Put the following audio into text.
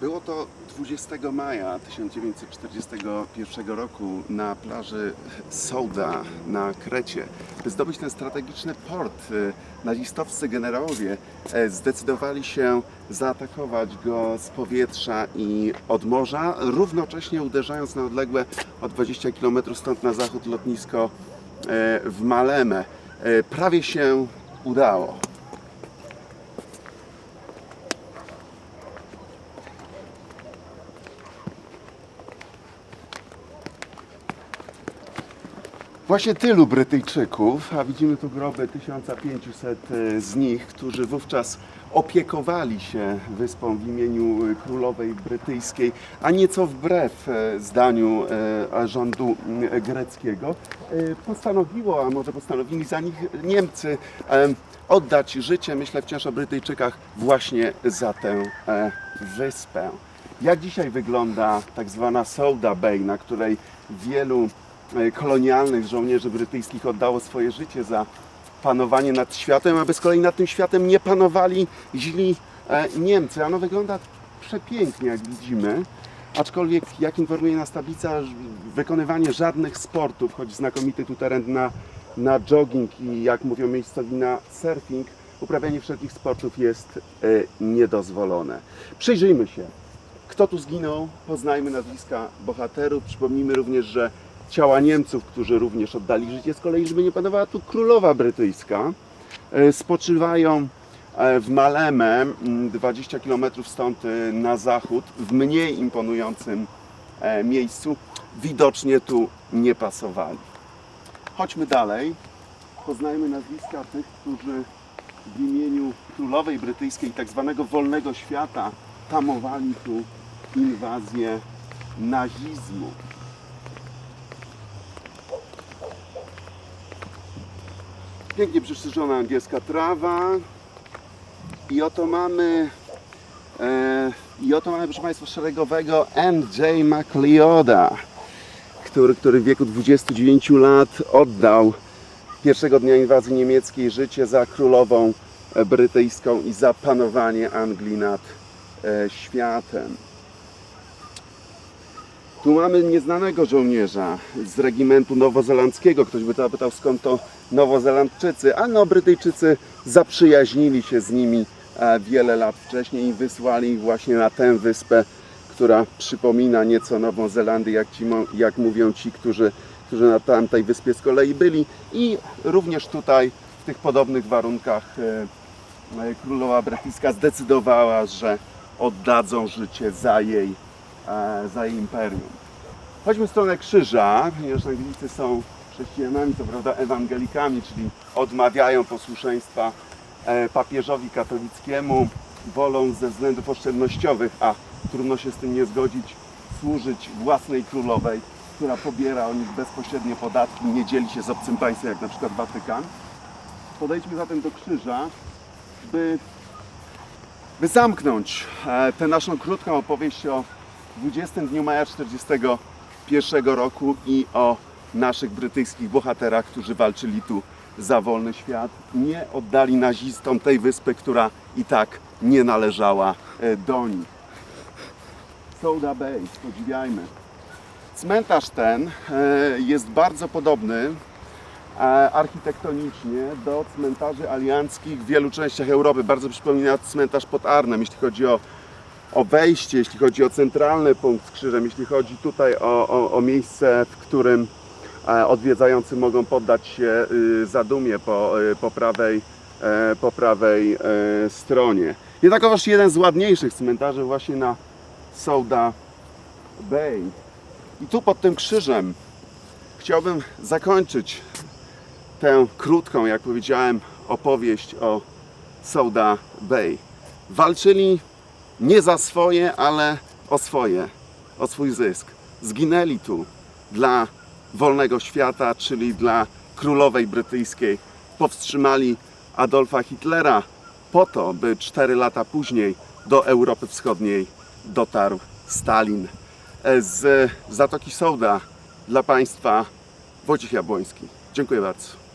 Było to 20 maja 1941 roku na plaży Souda na Krecie. By zdobyć ten strategiczny port, y, nazistowscy generałowie e, zdecydowali się zaatakować go z powietrza i od morza, równocześnie uderzając na odległe o 20 km stąd na zachód lotnisko e, w Maleme. E, Prawie się udało. Właśnie tylu Brytyjczyków, a widzimy tu groby 1500 z nich, którzy wówczas opiekowali się wyspą w imieniu e, królowej brytyjskiej, a nieco wbrew e, zdaniu e, rządu greckiego, e, postanowiło, a może postanowili za nich Niemcy e, oddać życie, myślę wciąż o Brytyjczykach, właśnie za tę e, wyspę. Jak dzisiaj wygląda tak zwana Souda Bay, na której wielu e, kolonialnych żołnierzy brytyjskich oddało swoje życie za panowanie nad światem, aby z kolei nad tym światem nie panowali źli e, Niemcy. Ano wygląda przepięknie, jak widzimy. Aczkolwiek, jak informuje nas tablica, wykonywanie żadnych sportów, choć znakomity tu teren na, na jogging i jak mówią miejscowi na surfing, uprawianie wszelkich sportów jest e, niedozwolone. Przyjrzyjmy się, kto tu zginął, poznajmy nazwiska bohaterów. Przypomnijmy również, że ciała Niemców, którzy również oddali życie z kolei, żeby nie panowała tu królowa brytyjska, e, spoczywają e, w Maleme, mm, 20 km stąd e, na zachód, w mniej imponującym miejscu. Widocznie tu nie pasowali. Chodźmy dalej. Poznajmy nazwiska tych, którzy w imieniu królowej brytyjskiej, tak zwanego wolnego świata, tamowali tu inwazję nazizmu. Pięknie przystrzyżona angielska trawa. I oto mamy e, i oto mamy, proszę Państwa, szeregowego N.J. MacLeoda, który, który w wieku 29 lat oddał pierwszego dnia inwazji niemieckiej życie za królową brytyjską i za panowanie Anglii nad e, światem. Tu mamy nieznanego żołnierza z regimentu nowozelandzkiego. Ktoś by to zapytał, skąd to Nowozelandczycy. A no, Brytyjczycy zaprzyjaźnili się z nimi e, wiele lat wcześniej i wysłali ich właśnie na tę wyspę, która przypomina nieco Nową Zelandię, jak, ci, jak mówią ci, którzy, którzy na tamtej wyspie z kolei byli. I również tutaj, w tych podobnych warunkach, e, e, królowa brytyjska zdecydowała, że oddadzą życie za jej za jej imperium. Chodźmy w stronę krzyża, ponieważ Anglicy są chrześcijanami, co prawda ewangelikami, czyli odmawiają posłuszeństwa e, papieżowi katolickiemu, wolą ze względów oszczędnościowych, a trudno się z tym nie zgodzić, służyć własnej królowej, która pobiera o nich bezpośrednie podatki, nie dzieli się z obcym państwem, jak na przykład Watykan. Podejdźmy zatem do krzyża, by by zamknąć e, tę naszą krótką opowieść o 20 dniu maja 1941 roku i o naszych brytyjskich bohaterach, którzy walczyli tu za wolny świat, nie oddali nazistom tej wyspy, która i tak nie należała e, do nich. Souda Bay, podziwiajmy. Cmentarz ten e, jest bardzo podobny e, architektonicznie do cmentarzy alianckich w wielu częściach Europy. Bardzo przypomina cmentarz pod Arnem, jeśli chodzi o, o wejście, jeśli chodzi o centralny punkt z krzyżem, jeśli chodzi tutaj o, o, o miejsce, w którym odwiedzający mogą poddać się y, zadumie po, y, po prawej, e, po prawej e, stronie. Jednakowoż jeden z ładniejszych cmentarzy właśnie na Souda Bay. I tu pod tym krzyżem chciałbym zakończyć tę krótką, jak powiedziałem, opowieść o Souda Bay. Walczyli nie za swoje, ale o swoje, o swój zysk. Zginęli tu dla wolnego świata, czyli dla królowej brytyjskiej. Powstrzymali Adolfa Hitlera po to, by cztery lata później do Europy Wschodniej dotarł Stalin. E, Z Zatoki Sołda dla Państwa Wojciech Jabłoński. Dziękuję bardzo.